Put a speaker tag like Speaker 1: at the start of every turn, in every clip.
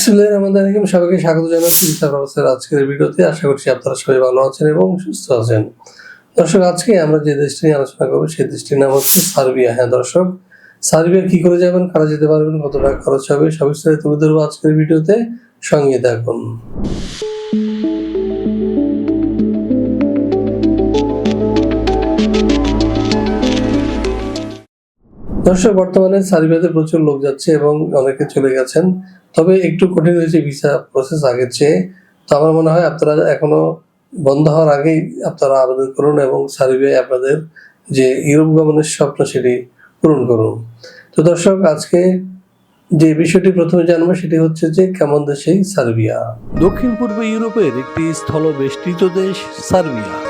Speaker 1: বিসমুল্লাহ রহমান রাহিম সবাইকে স্বাগত জানাচ্ছি ইসলাম অবস্থার আজকের ভিডিওতে। আশা করছি আপনারা সবাই ভালো আছেন এবং সুস্থ আছেন। দর্শক, আজকে আমরা যে দেশটি নিয়ে আলোচনা করব, সেই দেশটির নাম হচ্ছে সার্বিয়া। হ্যাঁ দর্শক, সার্বিয়া কি করে যাবেন, কারা যেতে পারবেন, কত টাকা খরচ হবে, সব বিস্তারিত তুলে ধরবো আজকের ভিডিওতে। সঙ্গে থাকুন। দর্শক বর্তমানে সার্বিয়াতে প্রচুর লোক যাচ্ছে এবং অনেকে চলে গেছেন। তবে একটু কঠিন হয়েছে ভিসা প্রসেস আগের চেয়ে। তো আমার মনে হয় আপনারা এখনও বন্ধ হওয়ার আগেই আপনারা আবেদন করুন এবং সার্বিয়ায় আপনাদের যে ইউরোপ গমনের স্বপ্ন সেটি পূরণ করুন। তো দর্শক, আজকে যে বিষয়টি প্রথমে জানব সেটি হচ্ছে যে কেমন দেশেই সার্বিয়া?
Speaker 2: দক্ষিণ পূর্ব ইউরোপের একটি স্থল বেষ্টিত দেশ সার্বিয়া।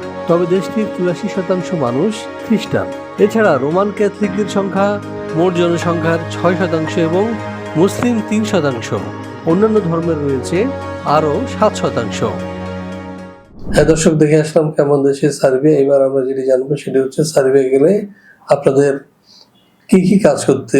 Speaker 2: তবে দেশটির চুরাশি শতাংশ মানুষ খ্রিস্টান। এছাড়া রোমান ক্যাথলিকদের সংখ্যা মোট জনসংখ্যার ছয় শতাংশ এবং মুসলিম তিন শতাংশ। অন্যান্য ধর্মের রয়েছে আরও সাত শতাংশ।
Speaker 1: হ্যাঁ দর্শক, দেখে আসলাম কেমন দেশে সার্বিয়া। এবার আমরা যেটি জানব সেটি হচ্ছে সার্বিয়া গেলে আপনাদের কি কি কাজ করতে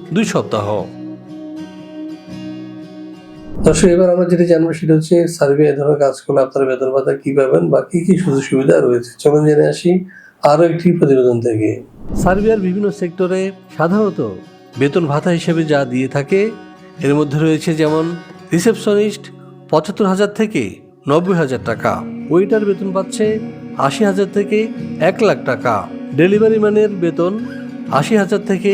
Speaker 2: দুই সপ্তাহ।
Speaker 1: দর্শক এবার আমরা যেটা জানব সেটা হচ্ছে সার্বিয়া এই ধরনের কাজ করলে আপনারা বেতন ভাতা কি পাবেন বা কি কি সুযোগ সুবিধা রয়েছে? চলুন জেনে আসি আরও একটি প্রতিবেদন থেকে।
Speaker 2: সার্বিয়ার বিভিন্ন সেক্টরে সাধারণত বেতন ভাতা হিসেবে যা দিয়ে থাকে এর মধ্যে রয়েছে যেমন রিসেপশনিস্ট পঁচাত্তর হাজার থেকে নব্বই হাজার টাকা ওয়েটার বেতন পাচ্ছে আশি হাজার থেকে এক লাখ টাকা ডেলিভারি ম্যানের বেতন আশি হাজার থেকে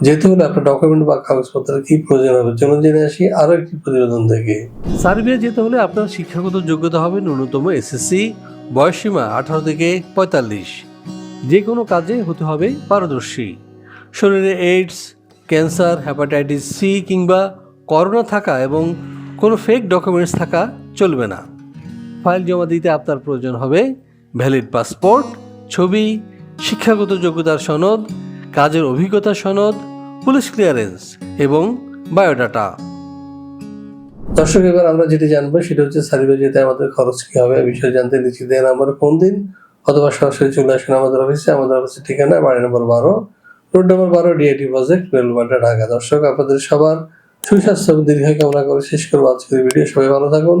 Speaker 1: যেতে হলে আপনার ডকুমেন্ট বা কাগজপত্রের কি প্রয়োজন হবে? চলুন জেনে আসি আরও একটি প্রতিবেদন থেকে।
Speaker 2: সার্বিয়া যেতে হলে আপনার শিক্ষাগত যোগ্যতা হবে ন্যূনতম এসএসসি, বয়সসীমা আঠারো থেকে পঁয়তাল্লিশ। যে কোনো কাজে হতে হবে পারদর্শী। শরীরে এইডস ক্যান্সার হ্যাপাটাইটিস সি কিংবা করোনা থাকা এবং কোনো ফেক ডকুমেন্টস থাকা চলবে না। ফাইল জমা দিতে আপনার প্রয়োজন হবে ভ্যালিড পাসপোর্ট ছবি, শিক্ষাগত যোগ্যতার সনদ কাজের অভিজ্ঞতা সনদ, পুলিশ ক্লিয়ারেন্স এবং বায়োডাটা
Speaker 1: দর্শক, এবার আমরা যেটি জানব, সেটা হচ্ছে সার্বিয়া যেতে আমাদের খরচ কি হবে বিষয়ে জানতে নিচে দেন নাম্বারে ফোন দিন, অথবা সরাসরি চলে আসেন আমাদের অফিসে আমাদের অফিসের ঠিকানা বাড়ি নম্বর বারো, রোড নম্বর বারো ডিআইটি প্রজেক্ট রেলবান্ডা ঢাকা। দর্শক, আপনাদের সবার সুস্বাস্থ্য এবং দীর্ঘায়ু কামনা করে শেষ করব আজকের ভিডিও সবাই ভালো থাকুন।